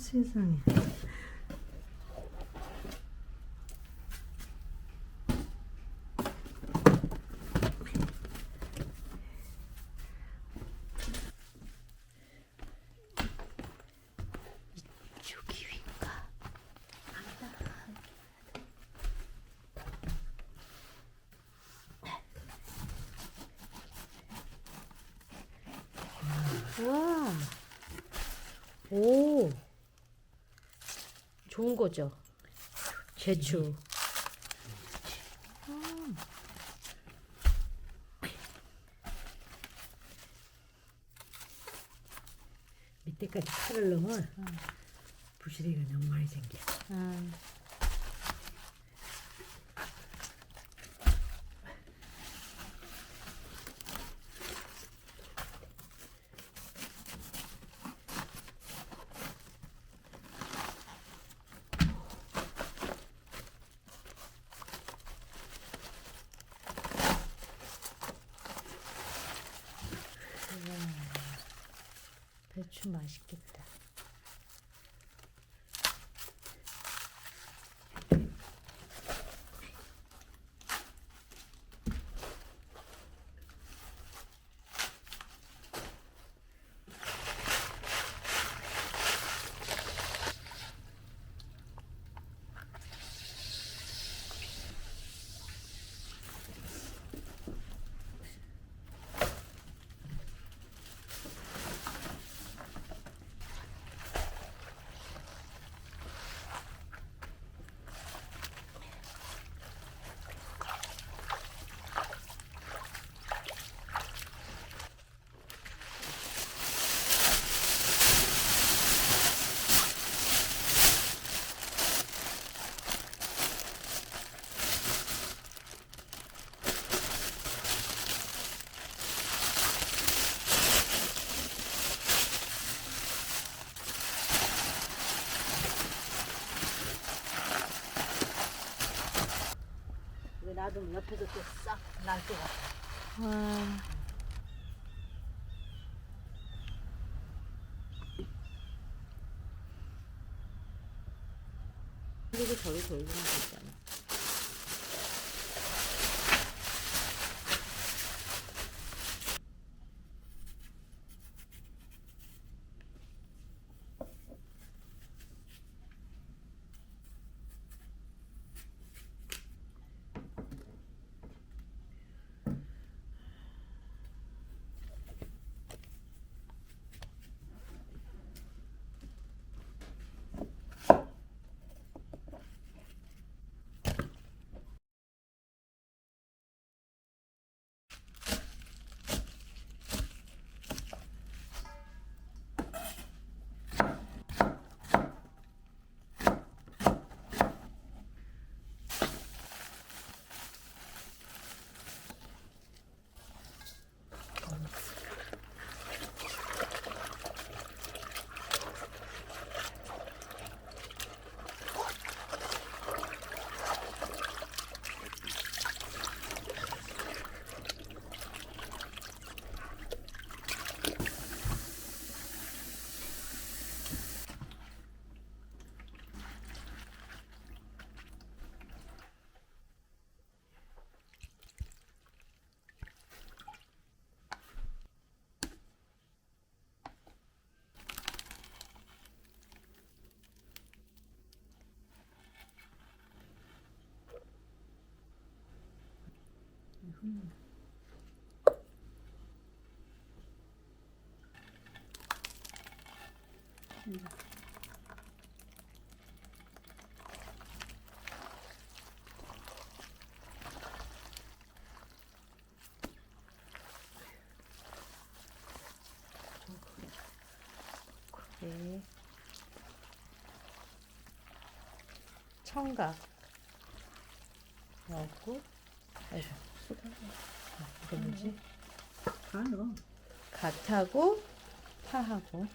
세상에. 이쪽이 위인가? 와. 오. 좋은 거죠. 제추. 아. 밑에까지 칼을 넣으면 부시리가 너무 많이 생겨. 음. 배추 맛있겠다. 옆에서 또 싹 날 것 같아. 와. 그리고 저기 돌리면 되잖아. 네. 청각 넣고 아이고 아, 이거 뭐지? 다 넣어. 갓하고 파하고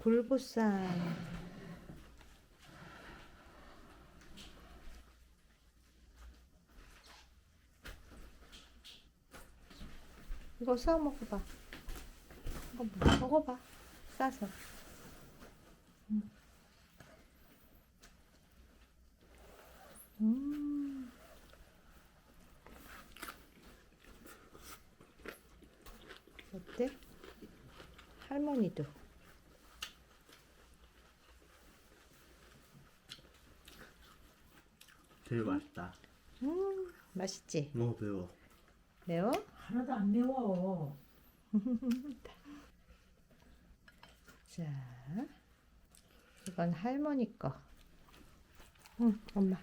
굴보쌈. 이거 싸 먹어봐. 이거 뭐- 먹어봐. 싸서. 음. 음. 어때? 할머니도. 되게 맛있다. 음, 맛있지? 너무 배워. 매워? 하나도 안 매워. 자, 이건 할머니 거. 응, 엄마.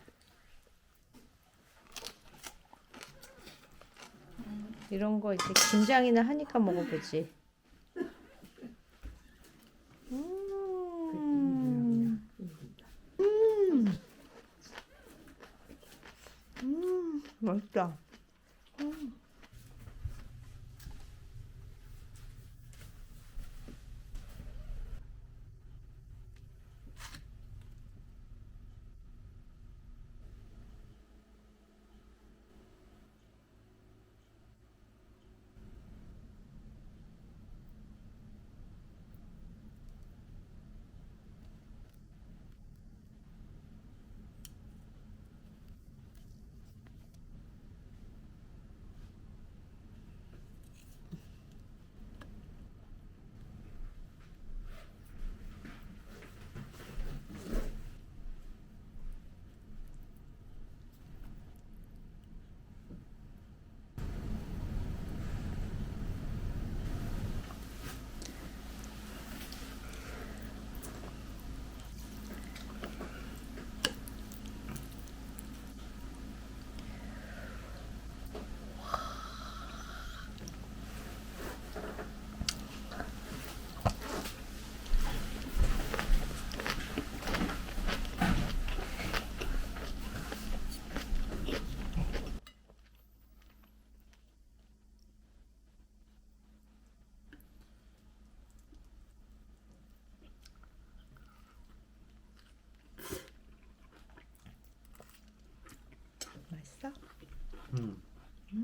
이런 거 이제 김장이나 하니까 먹어보지. 음, 음, 음, 맛있다. 음. 맛있어? 음. 되